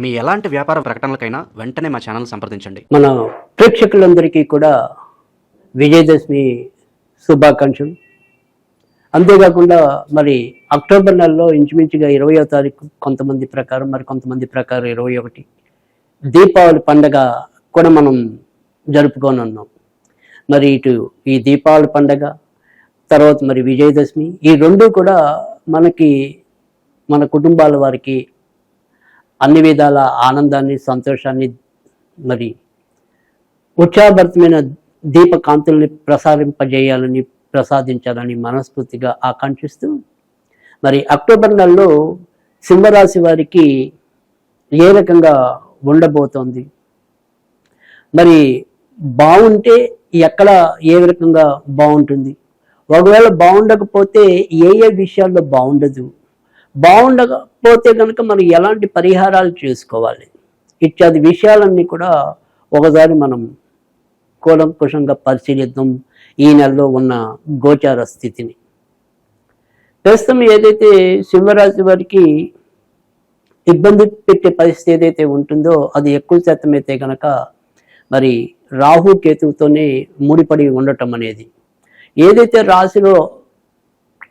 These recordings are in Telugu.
మీ ఎలాంటి వ్యాపార ప్రకటనలకైనా వెంటనే మా ఛానల్ సంప్రదించండి. మన ప్రేక్షకులందరికీ కూడా విజయదశమి శుభాకాంక్షలు. అంతేకాకుండా మరి అక్టోబర్ నెలలో ఇంచుమించుగా ఇరవయో తారీఖు కొంతమంది ప్రకారం మరి కొంతమంది ప్రకారం ఇరవై ఒకటి. దీపావళి పండగ కూడా మనం జరుపుకొని ఉన్నాం. మరి ఇటు ఈ దీపావళి పండగ తర్వాత మరి విజయదశమి ఈ రెండు కూడా మనకి మన కుటుంబాల వారికి అన్ని విధాల ఆనందాన్ని సంతోషాన్ని మరి ఉత్సాహభరితమైన దీపకాంతుల్ని ప్రసారింపజేయాలని ప్రసాదించాలని మనస్ఫూర్తిగా ఆకాంక్షిస్తూ మరి అక్టోబర్ నెలలో సింహరాశి వారికి ఏ రకంగా ఉండబోతోంది? మరి బాగుంటే ఎక్కడ ఏ రకంగా బాగుంటుంది ఒకవేళ బాగుండకపోతే ఏ ఏ విషయాల్లో బాగుండదు బాగుండకపోతే కనుక మనం ఎలాంటి పరిహారాలు చేసుకోవాలి? ఇత్యాది విషయాలన్నీ కూడా ఒకసారి మనం కూలంకుషంగా పరిశీలిద్దాం. ఈ నెలలో ఉన్న గోచార స్థితిని. ప్రస్తుతం ఏదైతే సింహరాశి వారికి ఇబ్బంది పెట్టే పరిస్థితి ఏదైతే ఉంటుందో అది ఎక్కువ శాతం అయితే కనుక మరి రాహు కేతువుతోనే ముడిపడి ఉండటం అనేది. ఏదైతే రాశిలో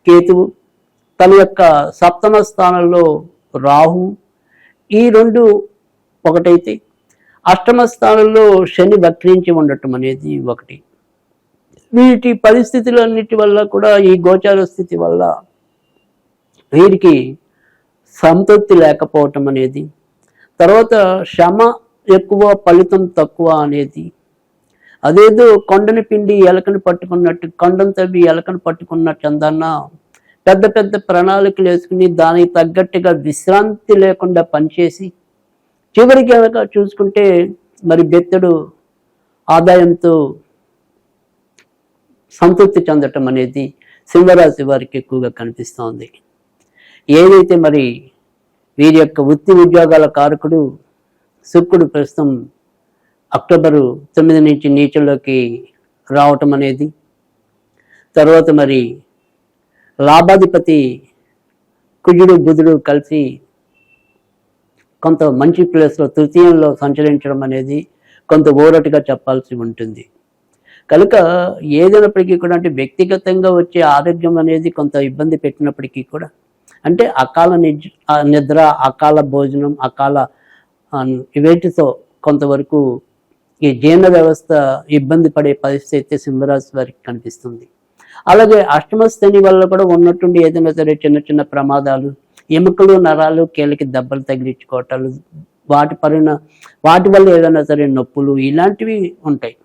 కేతువు తన యొక్క సప్తమ స్థానంలో రాహు ఈ రెండు ఒకటైతే. అష్టమ స్థానంలో శని వక్రించి ఉండటం అనేది ఒకటి. వీటి పరిస్థితులన్నిటి వల్ల కూడా ఈ గోచార స్థితి వల్ల వీరికి సంతృప్తి లేకపోవటం అనేది. తర్వాత శ్రమ ఎక్కువ ఫలితం తక్కువ అనేది. అదేదో కొండని పిండి ఎలకని పట్టుకున్నట్టు కొండను తవ్వి ఎలకని పట్టుకున్నట్టు అందన్నా పెద్ద పెద్ద ప్రణాళికలు వేసుకుని దానికి తగ్గట్టుగా విశ్రాంతి లేకుండా పనిచేసి చివరికి కనుక చూసుకుంటే మరి బెత్తడు ఆదాయంతో సంతృప్తి చెందటం అనేది సింహరాశి వారికి ఎక్కువగా కనిపిస్తోంది. ఏదైతే మరి వీరి యొక్క వృత్తి ఉద్యోగాల కారకుడు శుక్రుడు ప్రస్తుతం అక్టోబరు తొమ్మిది నుంచి నీచంలోకి రావటం అనేది తర్వాత మరి లాభాధిపతి కుజుడు బుధుడు కలిసి కొంత మంచి ప్లేస్లో తృతీయంలో సంచరించడం అనేది కొంత ఊరటిగా చెప్పాల్సి ఉంటుంది. కనుక ఏదైనప్పటికీ కూడా అంటే వ్యక్తిగతంగా వచ్చే ఆరోగ్యం అనేది కొంత ఇబ్బంది పెట్టినప్పటికీ కూడా అంటే అకాల నిద్ర అకాల భోజనం అకాల వేటితో కొంతవరకు ఈ జీర్ణ వ్యవస్థ ఇబ్బంది పడే పరిస్థితి అయితే సింహరాశి వారికి కనిపిస్తుంది. అలాగే అష్టమ శని వల్ల కూడా ఉన్నట్టుండి ఏదైనా సరే చిన్న చిన్న ప్రమాదాలు ఎముకలు నరాలు కీళ్ళకి దెబ్బలు తగిలించుకోవటాలు వాటి పరిణ వాటి వల్ల ఏదైనా సరే నొప్పులు ఇలాంటివి ఉంటాయి.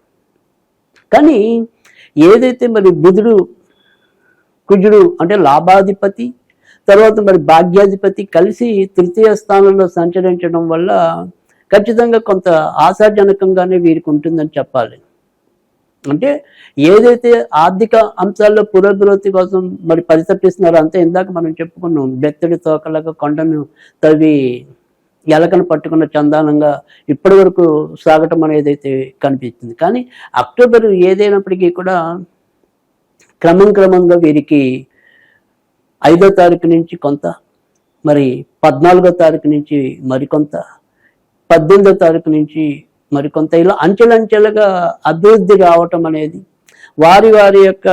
కానీ ఏదైతే మరి బుధుడు కుజుడు అంటే లాభాధిపతి తర్వాత మరి భాగ్యాధిపతి కలిసి తృతీయ స్థానంలో సంచరించడం వల్ల ఖచ్చితంగా కొంత ఆశాజనకంగానే వీరికి ఉంటుందని చెప్పాలి. అంటే ఏదైతే ఆర్థిక అంశాల్లో పురోభివృద్ధి కోసం మరి పరితపిస్తున్నారో అంతే ఇందాక మనం చెప్పుకున్నాం. బెత్తడి తోకలాగా కొండను తవ్వి ఎలకను పట్టుకున్న చందానంగా ఇప్పటి వరకు సాగటం అనేది అయితే కనిపిస్తుంది. కానీ అక్టోబర్ ఏదైనప్పటికీ కూడా క్రమం క్రమంగా వీరికి ఐదో తారీఖు నుంచి కొంత మరి పద్నాలుగో తారీఖు నుంచి మరికొంత పద్దెనిమిదో తారీఖు నుంచి మరికొంత ఇలా అంచెలంచెలుగా అభివృద్ధి రావటం అనేది వారి వారి యొక్క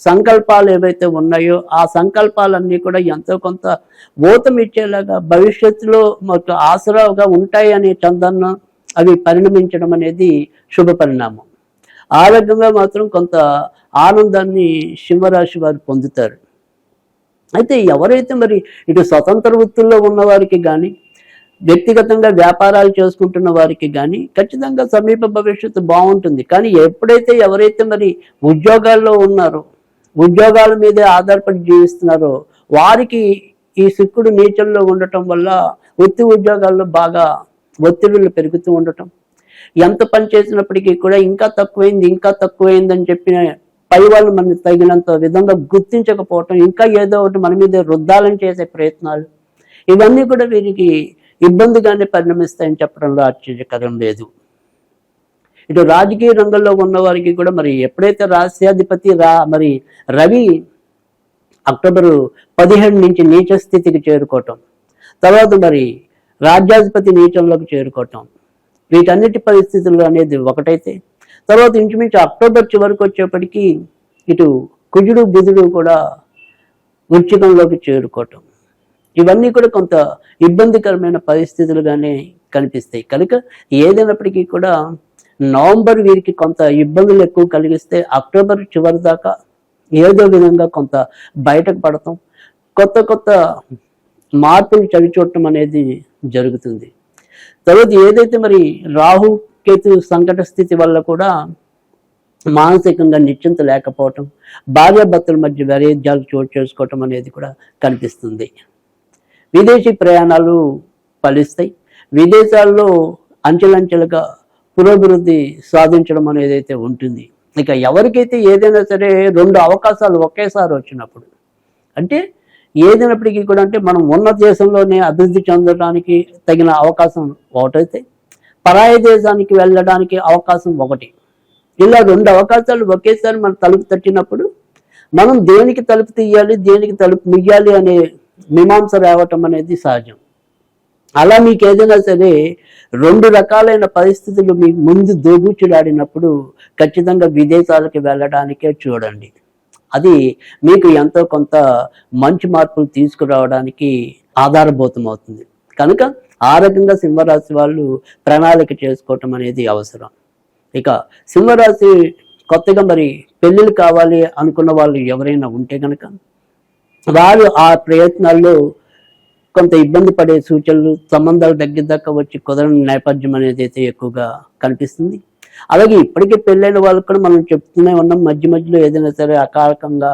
సంకల్పాలు ఏవైతే ఉన్నాయో ఆ సంకల్పాలన్నీ కూడా ఎంతో కొంత ఊతమిచ్చేలాగా భవిష్యత్తులో మాకు ఆసరాగా ఉంటాయి అనే చందన్న అవి పరిణమించడం అనేది శుభ పరిణామం ఆ రకంగా మాత్రం కొంత ఆనందాన్ని సింహరాశి వారు పొందుతారు. అయితే ఎవరైతే మరి ఇటు స్వతంత్ర వృత్తుల్లో ఉన్నవారికి కానీ వ్యక్తిగతంగా వ్యాపారాలు చేసుకుంటున్న వారికి కానీ ఖచ్చితంగా సమీప భవిష్యత్తు బాగుంటుంది. కానీ ఎప్పుడైతే ఎవరైతే మరి ఉద్యోగాల్లో ఉన్నారో ఉద్యోగాల మీదే ఆధారపడి జీవిస్తున్నారో వారికి ఈ శుక్రుడు నీచంలో ఉండటం వల్ల వృత్తి ఉద్యోగాల్లో బాగా ఒత్తిడులు పెరుగుతూ ఉండటం. ఎంత పని చేసినప్పటికీ కూడా ఇంకా తక్కువైంది ఇంకా తక్కువైంది అని చెప్పిన పై వాళ్ళు మనకి తగినంత విధంగా గుర్తించకపోవటం ఇంకా ఏదో ఒకటి మన మీద రుద్దాలని చేసే ప్రయత్నాలు ఇవన్నీ కూడా వీరికి ఇబ్బందిగానే పరిణమిస్తాయని చెప్పడంలో ఆశ్చర్యకరం లేదు. ఇటు రాజకీయ రంగంలో ఉన్న వారికి కూడా మరి ఎప్పుడైతే రాష్ట్రాధిపతి రా మరి రవి అక్టోబరు పదిహేడు నుంచి నీచ స్థితికి చేరుకోవటం తర్వాత మరి రాజ్యాధిపతి నీచంలోకి చేరుకోవటం వీటన్నిటి పరిస్థితులు అనేది ఒకటైతే తర్వాత ఇంచుమించు అక్టోబర్ చివరికి వచ్చేప్పటికీ ఇటు కుజుడు బుధుడు కూడా వృచ్చికంలోకి చేరుకోవటం. ఇవన్నీ కూడా కొంత ఇబ్బందికరమైన పరిస్థితులుగానే కనిపిస్తాయి. కనుక ఏదైనప్పటికీ కూడా నవంబర్ వీరికి కొంత ఇబ్బందులు ఎక్కువ కలిగిస్తే అక్టోబర్ చివరి దాకా ఏదో విధంగా కొంత బయటకు పడతాం. కొత్త కొత్త మార్పులు చవిచూడటం అనేది జరుగుతుంది. తర్వాత ఏదైతే మరి రాహు కేతు సంకట స్థితి వల్ల కూడా మానసికంగా నిశ్చింత లేకపోవటం భార్యాభర్తల మధ్య వైరుధ్యాలు చోటు చేసుకోవటం అనేది కూడా కనిపిస్తుంది. విదేశీ ప్రయాణాలు ఫలిస్తాయి. విదేశాల్లో అంచెలంచెలుగా పురోభివృద్ధి సాధించడం అనేది అయితే ఉంటుంది. ఇక ఎవరికైతే ఏదైనా సరే రెండు అవకాశాలు ఒకేసారి వచ్చినప్పుడు అంటే ఏదైనప్పటికీ కూడా అంటే మనం ఉన్న దేశంలోనే అభివృద్ధి చెందడానికి తగిన అవకాశం ఒకటైతే పరాయ దేశానికి వెళ్ళడానికి అవకాశం ఒకటి. ఇలా రెండు అవకాశాలు ఒకేసారి మనం తలుపు తట్టినప్పుడు మనం దేనికి తలుపు తీయాలి దేనికి తలుపు ముయ్యాలి అనే మీమాంస రావటం అనేది సహజం. అలా మీకు ఏదైనా సరే రెండు రకాలైన పరిస్థితులు మీ ముందు దోబూచులాడినప్పుడు ఖచ్చితంగా విదేశాలకు వెళ్ళడానికే చూడండి. అది మీకు ఎంతో కొంత మంచి మార్పులు తీసుకురావడానికి ఆధారభూతమవుతుంది. కనుక ఆ రకంగా సింహరాశి వాళ్ళు ప్రణాళిక చేసుకోవటం అనేది అవసరం. ఇక సింహరాశి కొత్తగా మరి పెళ్ళిళ్ళు కావాలి అనుకున్న వాళ్ళు ఎవరైనా ఉంటే కనుక వారు ఆ ప్రయత్నాల్లో కొంత ఇబ్బంది పడే సూచనలు సంబంధాలు దగ్గర దాకా వచ్చి కుదరని నేపథ్యం అనేది అయితే ఎక్కువగా కనిపిస్తుంది. అలాగే ఇప్పటికే పెళ్ళైన వాళ్ళు కూడా మనం చెప్తూనే ఉన్నాం. మధ్య మధ్యలో ఏదైనా సరే అకారకంగా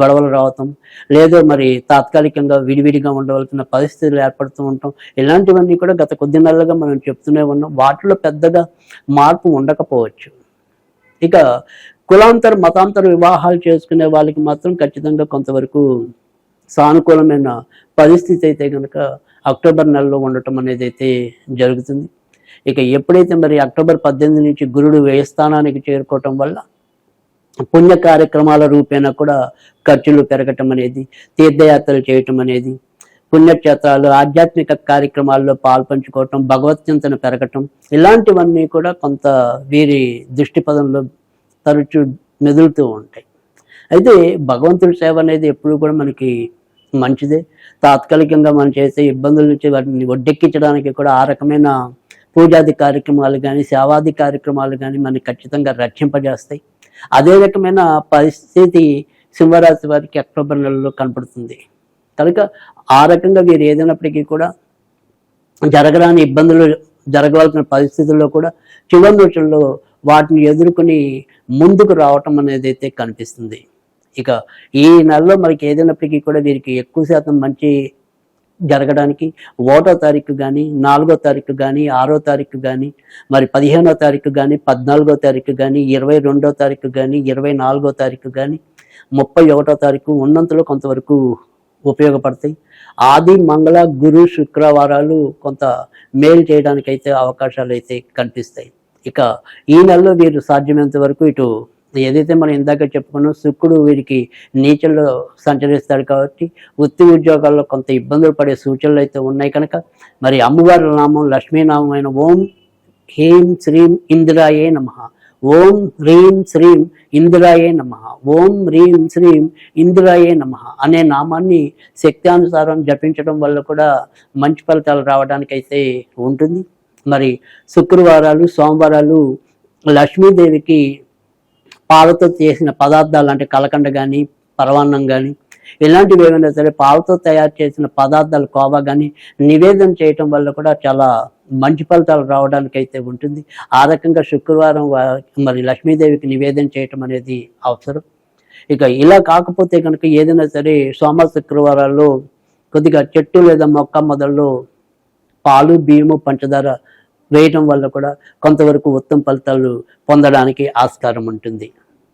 గొడవలు రావటం లేదో మరి తాత్కాలికంగా విడివిడిగా ఉండవలసిన పరిస్థితులు ఏర్పడుతూ ఉంటాం. ఇలాంటివన్నీ కూడా గత కొద్ది నెలలుగా మనం చెప్తూనే ఉన్నాం. వాటిలో పెద్దగా మార్పు ఉండకపోవచ్చు. ఇక కులాంతర మతాంతర వివాహాలు చేసుకునే వాళ్ళకి మాత్రం ఖచ్చితంగా కొంతవరకు సానుకూలమైన పరిస్థితి అయితే కనుక అక్టోబర్ నెలలో ఉండటం అనేది అయితే జరుగుతుంది. ఇక ఎప్పుడైతే మరి అక్టోబర్ పద్దెనిమిది నుంచి గురుడు వ్యయస్థానానికి చేరుకోవటం వల్ల పుణ్య కార్యక్రమాల రూపేణా కూడా ఖర్చులు పెరగటం అనేది తీర్థయాత్రలు చేయటం అనేది పుణ్యక్షేత్రాలు ఆధ్యాత్మిక కార్యక్రమాల్లో పాల్పంచుకోవటం భగవత్ చింతన పెరగటం ఇలాంటివన్నీ కూడా కొంత వీరి దృష్టి పదంలో తరచు మెదులుతూ ఉంటాయి. అయితే భగవంతుడి సేవ అనేది ఎప్పుడు కూడా మనకి మంచిదే. తాత్కాలికంగా మనం చేసే ఇబ్బందుల నుంచి వాటిని ఒడ్డెక్కించడానికి కూడా ఆ రకమైన పూజాది కార్యక్రమాలు కానీ సేవాది కార్యక్రమాలు కానీ మనకి ఖచ్చితంగా రక్షింపజేస్తాయి. అదే రకమైన పరిస్థితి సింహరాశి వారికి అక్టోబర్ నెలలో కనపడుతుంది. కనుక ఆ రకంగా వీరు ఏదైనప్పటికీ కూడా జరగరాని ఇబ్బందులు జరగవలసిన పరిస్థితుల్లో కూడా చివరి నిమిషంలో వాటిని ఎదుర్కొని ముందుకు రావటం అనేది అయితే కనిపిస్తుంది. ఇక ఈ నెలలో మనకి ఏదైనప్పటికీ కూడా వీరికి ఎక్కువ శాతం మంచి జరగడానికి ఒకటో తారీఖు కానీ నాలుగో తారీఖు కానీ ఆరో తారీఖు కానీ మరి పదిహేనో తారీఖు కానీ పద్నాలుగో తారీఖు కానీ ఇరవై రెండో తారీఖు కానీ ఇరవై నాలుగో తారీఖు కానీ ముప్పై ఒకటో తారీఖు ఉన్నంతలో కొంతవరకు ఉపయోగపడతాయి. ఆది మంగళ గురు శుక్రవారాలు కొంత మేలు చేయడానికి అయితే అవకాశాలు అయితే కనిపిస్తాయి. ఇక ఈ నెలలో వీరు సాధ్యమైనంత వరకు ఇటు ఏదైతే మనం ఇందాక చెప్పుకున్నాం శుక్రుడు వీరికి నీచల్లో సంచరిస్తాడు కాబట్టి వృత్తి ఉద్యోగాల్లో కొంత ఇబ్బందులు పడే సూచనలు అయితే ఉన్నాయి కనుక మరి అమ్మవారి నామం లక్ష్మీనామం అయిన ఓం హ్రీం శ్రీం ఇందిరాయే నమ. ఓం హ్రీం శ్రీం ఇందిరాయే నమ. ఓం హ్రీం శ్రీం ఇందిరాయే నమ అనే నామాన్ని శక్తి అనుసారం జపించడం వల్ల కూడా మంచి ఫలితాలు రావడానికి అయితే ఉంటుంది. మరి శుక్రవారాలు సోమవారాలు లక్ష్మీదేవికి పాలతో చేసిన పదార్థాలు అంటే కలకండ కానీ పరవాన్నం కానీ ఇలాంటివి ఏమైనా సరే పాలతో తయారు చేసిన పదార్థాలు కోవా కానీ నివేదన చేయటం వల్ల కూడా చాలా మంచి ఫలితాలు రావడానికి అయితే ఉంటుంది. ఆ రకంగా శుక్రవారం మరి లక్ష్మీదేవికి నివేదన చేయటం అనేది అవసరం. ఇక ఇలా కాకపోతే కనుక ఏదైనా సరే సోమ శుక్రవారాల్లో కొద్దిగా చెట్టు లేదా మొక్క మొదల్లో పాలు బియ్యము పంచదార వేయటం వల్ల కూడా కొంతవరకు ఉత్తమ ఫలితాలు పొందడానికి ఆస్కారం ఉంటుంది.